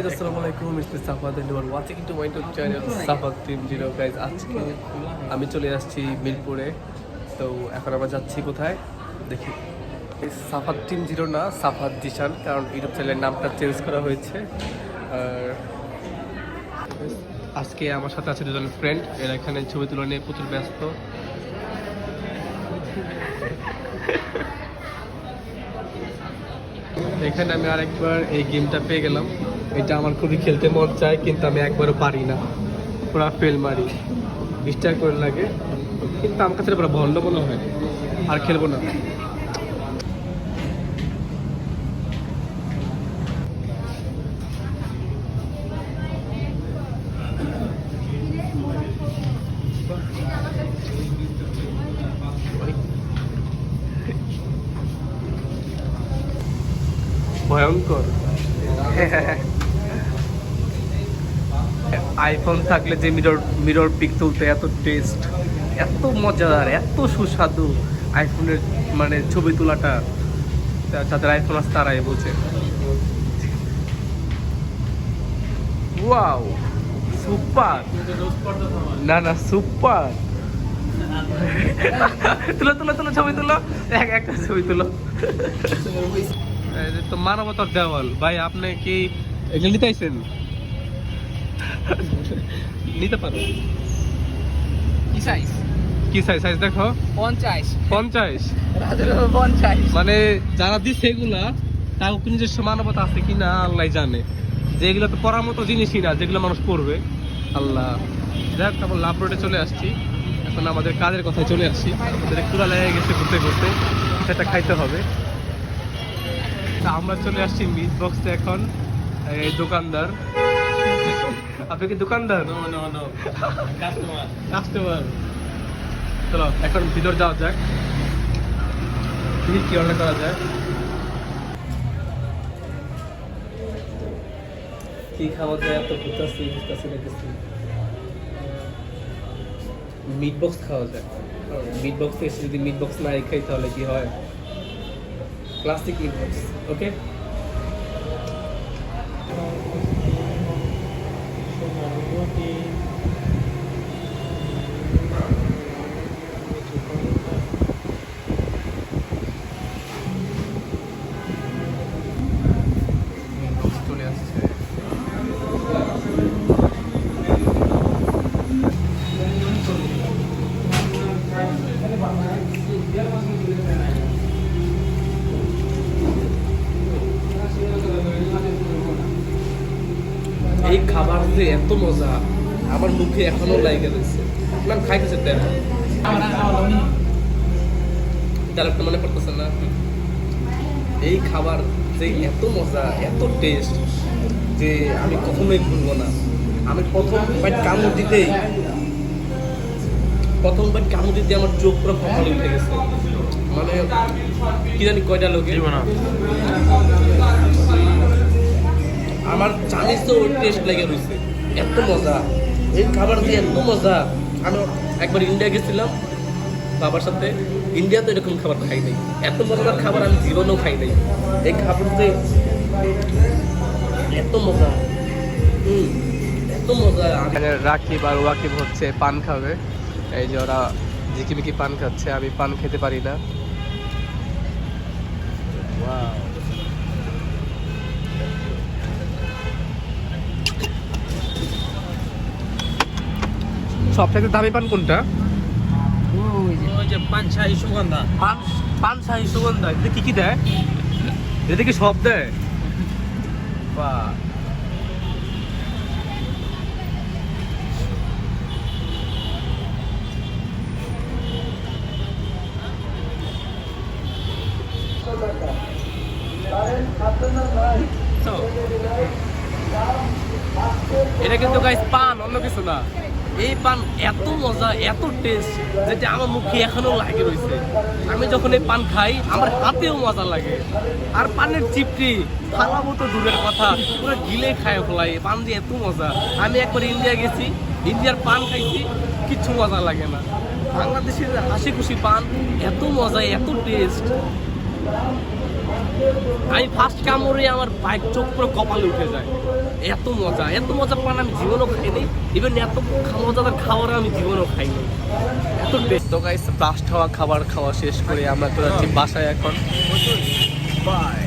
Guys আসসালামু আলাইকুম and watching to my channel সাফাদ team zero. Guys আজকে আমি চলে আসছি মিরপুরে। তো এখন আমরা যাচ্ছি কোথায়? দেখি। সাফাদ টিম জিরো না সাফাদ জিশান কারণ ইউটিউব চ্যানেলের নামটা চেঞ্জ করা হয়েছে। আর আজকে আমার সাথে আছে দুজন ফ্রেন্ড এরা এখানে ছবি তুলে নিয়ে প্রচুর ব্যস্ত। এখানে আমি আরেকবার এই গেমটা পেয়ে গেলাম। এটা আমার খুবই খেলতে মন চায়, কিন্তু আমি একবারও পারি না। পুরো ফেল মারি। ডিস্টার্ব করে লাগে। কিন্তু আমার কাছে পুরো ভণ্ড মনে হয়। আর খেলব না। ভয়ঙ্কর। আইফোন থাকলে যে মিরর মিরর পিক তুলতে এত টেস্ট এত মজাদার, এত সুস্বাদু আইফোনের মানে ছবি তোলাটা যাদের আইফোন আছে তারাই বোঝে ওয়াও সুপার না না সুপার তুলো তুলো তুলো, ছবি তুলো। এক, একটা ছবি তুলো। তো মানবতার দেওয়াল। ভাই, আপনি কি এগুলো নিতে নিতে পারো। কি সাইজ কি সাইজ সাইজ দেখো। পঞ্চাশ। পঞ্চাশ। পঞ্চাশ। মানে যারা দিচ্ছে এগুলা তাও কি নিজস্ব মানবতা আছে কিনা আল্লাহ জানে। যে এগুলো তো মতো জিনিসই না যেগুলো মানুষ পড়বে আল্লাহ। যাক তারপর লাভ রোডে চলে আসছি। এখন আমাদের কাজের কথায় চলে আসছি। আমাদের কুড়া লেগে গেছে ঘুরতে ঘুরতে। সেটা খাইতে হবে। তা আমরা চলে আসছি মিট বক্সে এখন। এই দোকানদার। আপনি কি দোকানদার? কাস্টমার চলো এখন ভিতর যাওয়া যাক। কি অর্ডার করা যায়? কি খাওয়া যায় এত ঘুরতেছি ঘুরতেছি দেখতেছি। মিট বক্স খাওয়া যায়। মিট বক্স এসে যদি মিট বক্স না খাই তাহলে কি হয়? ক্লাসিক মিট বক্স ওকে চলে এই খাবার যে এত মজা, আমার মুখে এখনও লাগে রয়েছে না খাইতেছে তেল ডায়লগটা মনে পড়তেছে না? এই খাবার যে এত মজা, এত টেস্ট যে আমি কখনোই ভুলবো না। আমি প্রথম বাইট কামড় দিতেই, প্রথম বাইট কামড় দিতে আমার চোখ পুরো কপালে উঠে গেছে। মানে কি জানি কয়টা লোকে আমার জানিস তো টেস্ট লেগে রয়েছে এত মজা। এই খাবার দিয়ে এত মজা। আমি একবার ইন্ডিয়া গেছিলাম, বাবার সাথে। ইন্ডিয়াতে এরকম খাবার খাই নাই। এত মজার খাবার আমি জীবনেও খাই নাই। এই খাবারতে এত মজা। এত মজা। রাকিব আর ওয়াকিব হচ্ছে, পান খাবে। এই যে ওরা ঝিকিমিকি পান খাচ্ছে, আমি পান খেতে পারি না। সব থেকে দামি পান কোনটা? সুগন্ধা। পান সুগন্ধা। এতে কি কি দেয়? এতে কি সব দেয়? বাহ তো, এটা কিন্তু গাইস পান অন্য কিছু না। এই পান এত মজা, এত টেস্ট যেটা আমার মুখে এখনও লাগে রয়েছে। আমি যখন এই পান খাই, আমার হাতেও মজা লাগে। আর পানের চিপটি ফালাবো তো দূরের কথা, পুরো গিলে খায় ফেলাই পান দিয়ে এত মজা। আমি একবার ইন্ডিয়া গেছি, ইন্ডিয়ার পান খাইছি কিচ্ছু মজা লাগে না। বাংলাদেশের হাসি খুশি পান, এত মজা, এত টেস্ট আমি ফার্স্ট কামড়ে আমার বাইক চোখ পুরো কপালে উঠে যায়। এত মজা এত মজা পান আমি জীবনও খাইনি। ইভেন এত মজাদার খাবার আমি জীবনও খাইনি। এত বেস্ত তো গাইস ব্লাস্ট হওয়া খাবার খাওয়া শেষ করে আমরা তো যাচ্ছি বাসায় এখন। বাই